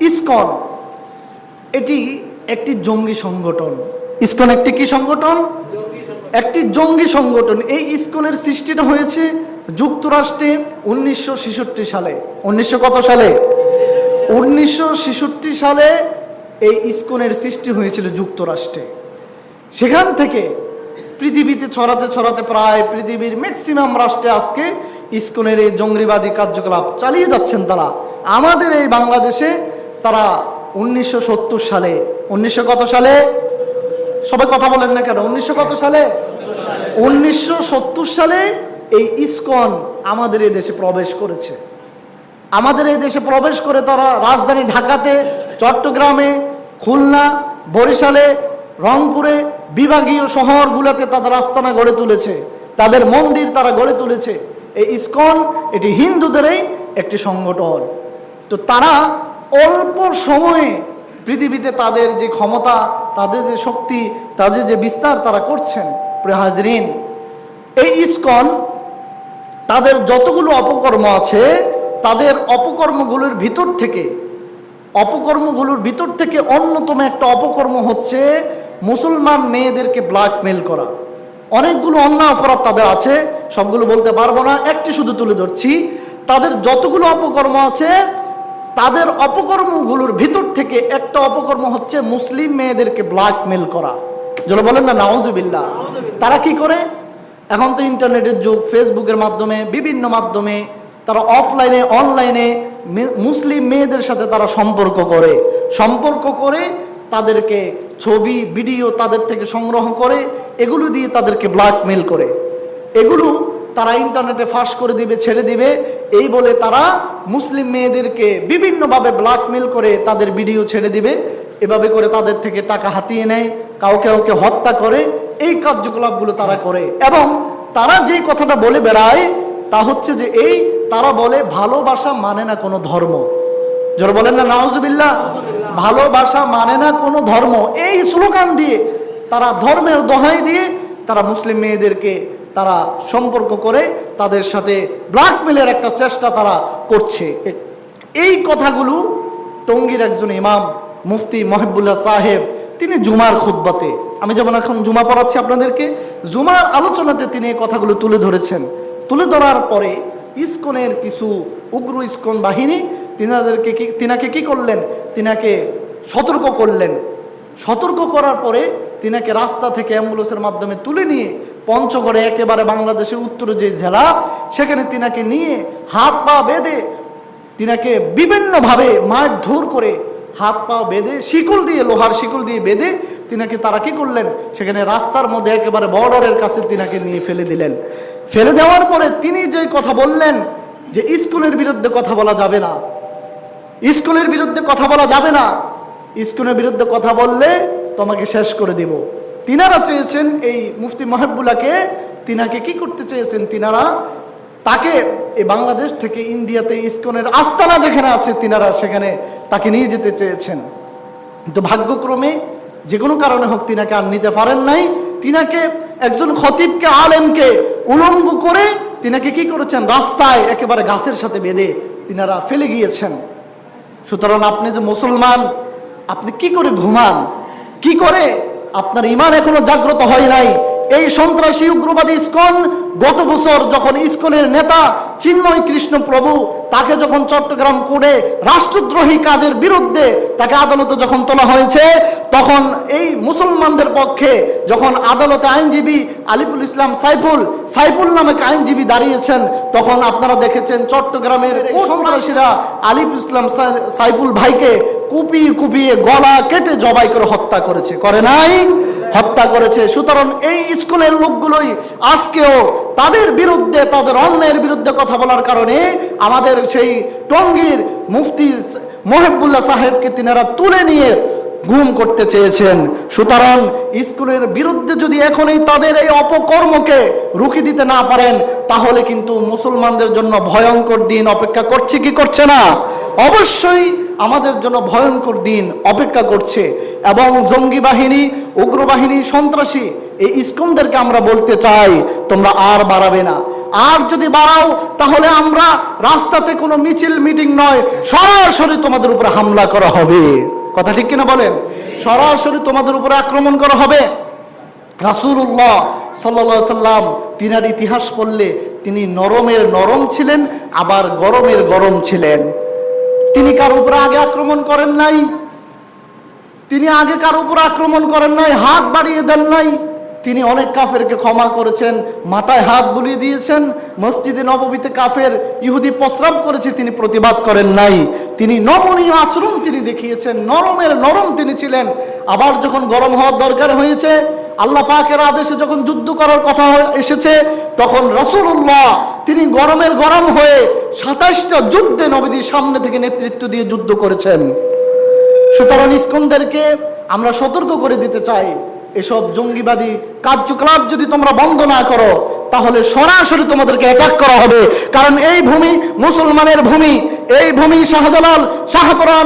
ISKCON. এটি একটি জঙ্গি সংগঠন। ইসকন একটি কি সংগঠন? একটি জঙ্গি সংগঠন। এই ইসকনের সৃষ্টিটা হয়েছে যুক্তরাষ্ট্রে উনিশশো ছেষট্টি সালে। উনিশশো কত সালে? উনিশশো ছেষট্টি সালে এই ইসকনের সৃষ্টি হয়েছিল যুক্তরাষ্ট্রে। সেখান থেকে পৃথিবীতে ছড়াতে ছড়াতে প্রায় পৃথিবীর ম্যাক্সিমাম রাষ্ট্রে আজকে ইসকনের এই জঙ্গিবাদী কার্যকলাপ চালিয়ে যাচ্ছেন তারা। আমাদের এই বাংলাদেশে তারা উনিশশো সত্তর সালে, উনিশশো কত সালে? সবাই কথা বলেন না কেন? উনিশশো কত সালে? উনিশশো সত্তর সালে এই ইসকন আমাদের এই দেশে প্রবেশ করেছে। আমাদের এই দেশে প্রবেশ করে তারা রাজধানী ঢাকাতে, চট্টগ্রামে, খুলনা, বরিশালে, রংপুরে বিভাগীয় শহরগুলোতে তাদের আস্তানা গড়ে তুলেছে। তাদের মন্দির তারা গড়ে তুলেছে। এই ইসকন এটি হিন্দুদেরই একটি সংগঠন। তো তারা অল্প সময়ে পৃথিবীতে তাদের যে ক্ষমতা, তাদের যে শক্তি, তাদের যে বিস্তার তারা করছেন হাজরিন, এই ইস্কন তাদের যতগুলো অপকর্ম আছে, তাদের অপকর্মগুলোর ভিতর থেকে, অপকর্মগুলোর ভিতর থেকে অন্যতম একটা অপকর্ম হচ্ছে মুসলমান মেয়েদেরকে ব্ল্যাকমেল করা। অনেকগুলো অন্য অপরাধ তাদের আছে, সবগুলো বলতে পারব না, একটি শুধু তুলে ধরছি। তাদের যতগুলো অপকর্ম আছে তাদের অপকর্মগুলোর ভিতর থেকে একটা অপকর্ম হচ্ছে মুসলিম মেয়েদেরকে ব্ল্যাকমেল করা। যেন বলেন না নাওজুবিল্লাহ তারা কি করে? এখন তো ইন্টারনেটের যুগ, ফেসবুকের মাধ্যমে, বিভিন্ন মাধ্যমে তারা অফলাইনে অনলাইনে মুসলিম মেয়েদের সাথে তারা সম্পর্ক করে। সম্পর্ক করে, তাদেরকে ছবি, ভিডিও তাদের থেকে সংগ্রহ করে, এগুলো দিয়ে তাদেরকে ব্ল্যাকমেল করে। এগুলো তারা ইন্টারনেটে ফাঁস করে দিবে, ছেড়ে দিবে। এই বলে তারা মুসলিম মেয়েদেরকে বিভিন্নভাবে ব্ল্যাকমেল করে তাদের ভিডিও ছেড়ে দিবে। এভাবে করে তাদের থেকে টাকা হাতিয়ে নেয়, কাউকে কাউকে হত্যা করে। এই কার্যকলাপগুলো তারা করে। এবং তারা যে কথাটা বলে বেড়ায়, তা হচ্ছে যে এই তারা বলে, ভালোবাসা মানে না কোনো ধর্ম। জোর বলেন না নাওজুবিল্লাহ ভালোবাসা মানে না কোনো ধর্ম। এই স্লোগান দিয়ে তারা ধর্মের দোহাই দিয়ে তারা মুসলিম মেয়েদেরকে তারা সম্পর্ক করে, তাদের সাথে ব্ল্যাকমেলের একটা চেষ্টা তারা করছে। এই কথাগুলো টঙ্গীর একজন ইমাম মুফতি মহিবুল্লাহ সাহেব, তিনি জুমার খুদ্বাতে আমি যেমন এখন জুমা পড়াচ্ছি আপনাদেরকে, জুমার আলোচনাতে তিনি এই কথাগুলো তুলে ধরেছেন। তুলে ধরার পরে ইস্কনের কিছু উগ্র ইস্কন বাহিনী, তিনাদেরকে কি, তিনাকে কি করলেন? তিনাকে সতর্ক করলেন। সতর্ক করার পরে তিনাকে রাস্তা থেকে অ্যাম্বুলেন্সের মাধ্যমে তুলে নিয়ে পঞ্চগড়ে একেবারে বাংলাদেশের উত্তরে যে জেলা, সেখানে তিনাকে নিয়ে হাত পা বেঁধে তিনাকে বিভিন্নভাবে মার ধর করে হাত পা বেঁধে, শিকল দিয়ে, লোহার শিকল দিয়ে বেঁধে তিনাকে তারা কি করলেন? সেখানে রাস্তার মধ্যে একেবারে বর্ডারের কাছে তিনাকে নিয়ে ফেলে দিলেন। ফেলে দেওয়ার পরে তিনি যে কথা বললেন যে স্কুলের বিরুদ্ধে কথা বলা যাবে না। স্কুলের বিরুদ্ধে কথা বলা যাবে না। স্কুলের বিরুদ্ধে কথা বললে তোমাকে শেষ করে দেব। তিনারা চেয়েছেন এই মুফতি মাহবুল্লাহকে, তিনাকে কি করতে চেয়েছেন? তিনারা তাকে এই বাংলাদেশ থেকে ইন্ডিয়াতে ইস্কনের আস্তানা যেখানে আছে, তিনারা সেখানে তাকে নিয়ে যেতে চেয়েছেন। কিন্তু ভাগ্যক্রমে যে কোনো কারণে হোক তিনাকে আর নিতে পারেন নাই। তিনাকে একজন খতিবকে, আলেমকে উলঙ্গ করে তিনাকে কি করেছেন? রাস্তায় একেবারে গাছের সাথে বেঁধে তিনারা ফেলে গিয়েছেন। সুতরাং আপনি যে মুসলমান, আপনি কি করে ঘুমান? কি করে? আপনার ইমান এখনও জাগ্রত হয় নাই। এই সন্ত্রাসী উগ্রবাদী ইস্কন গত বছর যখন ইস্কনের নেতা চিন্ময় কৃষ্ণ প্রভু তাকে যখন চট্টগ্রাম করে রাষ্ট্রদ্রোহী কাজের বিরুদ্ধে তাকে আদালতে যখন তোলা হয়েছে তখন এই মুসলমানদের পক্ষে যখন আদালতে আইনজীবী আলিফুল ইসলাম সাইফুল সাইফুল নামে আইনজীবী দাঁড়িয়েছেন তখন আপনারা দেখেছেন চট্টগ্রামের সন্ত্রাসীরা আলিফ ইসলাম সাইফুল ভাইকে কুপিয়ে কুপিয়ে গলা কেটে জবাই করে হত্যা করেছে। করে নাই? হত্যা করেছে। সুতরাং এই স্কুলের লোকগুলোই আজকেও তাদের বিরুদ্ধে, তাদের অন্যের বিরুদ্ধে কথা বলার কারণে আমাদের সেই টঙ্গীর মুফতি মহেবুল্লাহ সাহেবকে তিনারা তুলে নিয়ে গুম করতে চেয়েছেন। সুতরাং স্কুলের বিরুদ্ধে যদি এখনই তাদের এই অপকর্মকে রুখে দিতে না পারেন, তাহলে কিন্তু মুসলমানদের জন্য ভয়ঙ্কর দিন অপেক্ষা করছে কি করছে না। অবশ্যই আমাদের জন্য ভয়ঙ্কর দিন অপেক্ষা করছে এবং জঙ্গি বাহিনী উগ্রবাহিনী সন্ত্রাসী, এই ইস্কনদেরকে আমরা বলতে চাই, তোমরা আর বাড়াবে না। আর যদি বাড়াও, তাহলে আমরা রাস্তাতে কোনো মিছিল, মিটিং নয়, সরাসরি তোমাদের উপরে হামলা করা হবে। কথা ঠিক কিনা বলেন? সরাসরি তোমাদের উপরে আক্রমণ করা হবে। রাসূলুল্লাহ সাল্লা সাল্লাম তিনার ইতিহাস পড়লে তিনি নরমের নরম ছিলেন, আবার গরমের গরম ছিলেন। তিনি কার উপরে আগে আক্রমণ করেন নাই? তিনি আগে কার উপর আক্রমণ করেন নাই? হাত বাড়িয়ে দেন নাই? তিনি অনেক কাফেরকে ক্ষমা করেছেন, মাথায় হাত বুলিয়ে দিয়েছেন, মসজিদে নববীতে কাফের ইহুদি প্রস্রাব করেছে, তিনি প্রতিবাদ করেন নাই। তিনি নমনীয় আচরণ তিনি দেখিয়েছেন, নরমের নরম তিনি ছিলেন। আবার যখন গরম হওয়ার দরকার হয়েছে, আল্লাহ পাকের আদেশে যখন যুদ্ধ করার কথা এসেছে, তখন রসুল্লাহ তিনি গরমের গরম হয়ে সাতাইশটা যুদ্ধে নবীজির সামনে থেকে নেতৃত্ব দিয়ে যুদ্ধ করেছেন। সুতরাং ইস্কনদেরকে আমরা সতর্ক করে দিতে চাই। এসব জঙ্গিবাদী কার্যকলাপ যদি তোমরা বন্ধ না করো, তাহলে সরাসরি তোমাদেরকে অ্যাটাক করা হবে। কারণ এই ভূমি মুসলমানের ভূমি, এই ভূমি শাহজালাল শাহপরান